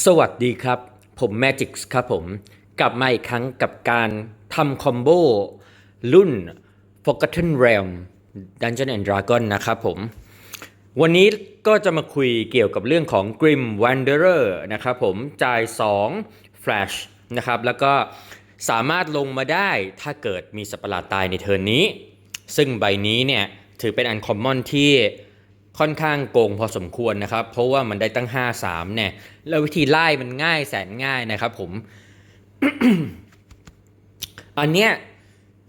สวัสดีครับ ผม Magix ครับผม กลับมาอีกครั้งกับการทำคอมโบรุ่น Forgotten Realm Dungeon and Dragon นะครับผม วันนี้ก็จะมาคุยเกี่ยวกับเรื่องของ Grim Wanderer นะครับผม จ่าย 2 Flash นะครับ แล้วก็สามารถลงมาได้ถ้าเกิดมีสัตว์ประหลาดตายในเทิร์นนี้ ซึ่งใบนี้เนี่ย ถือเป็นอันคอมมอนที่ ค่อนข้างโกงพอสมควรนะครับ เพราะว่ามันได้ตั้ง 5 3เนี่ยแล้ววิธีไล่มันง่ายแสนง่ายนะครับผม อันเนี้ย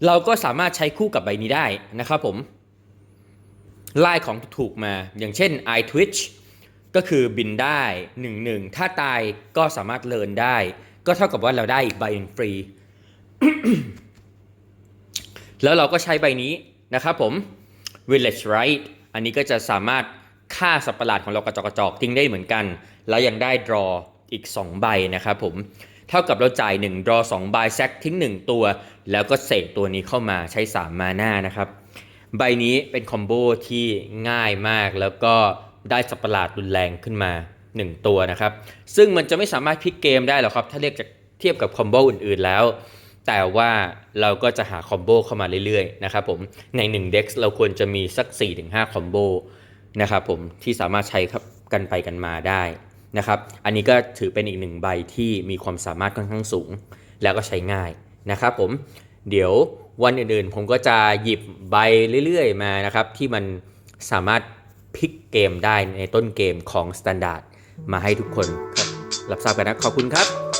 เราก็สามารถใช้คู่กับใบนี้ได้นะครับผมไล่ของถูกมา อย่างเช่น i twitch ก็คือบินได้ 1 1 ถ้าตายก็สามารถเลินได้ ก็เท่ากับว่าเราได้อีกใบนึงฟรี แล้วเราก็ใช้ใบนี้นะครับผม village right อันนี้ก็จะสามารถฆ่าสัตว์ประหลาดของเรากระจอกกระจอกทิ้งได้เหมือนกัน แล้วยังได้ draw อีก 2 ใบนะครับผมเท่ากับเราจ่าย1 draw 2ใบแซกทิ้ง 1 ตัว แล้วก็เสกตัวนี้เข้ามาใช้ 3 มาหน้านะครับ ใบนี้เป็นคอมโบที่ง่ายมากแล้วก็ได้สัตว์ประหลาดรุนแรงขึ้นมา 1 ตัวนะครับ ซึ่งมันจะไม่สามารถพลิกเกมได้หรอกครับ ถ้าเรียกจากเทียบกับคอมโบอื่นๆแล้ว แต่ว่าเราก็จะหาคอมโบเข้ามาเรื่อยๆนะครับผมใน1 dex เราควรจะมีสัก 4-5 คอมโบนะครับผมที่สามารถใช้กันไปกันมาได้นะครับอันนี้ก็ถือเป็นอีกหนึ่งใบที่มีความสามารถค่อนข้างสูง แล้วก็ใช้ง่ายนะครับผมเดี๋ยววันอื่นๆ ผมก็จะหยิบใบเรื่อยๆ มานะครับที่มันสามารถพลิกเกมได้ในต้นเกมของ Standard มาให้ทุกคนครับรับทราบกันนะขอบคุณครับ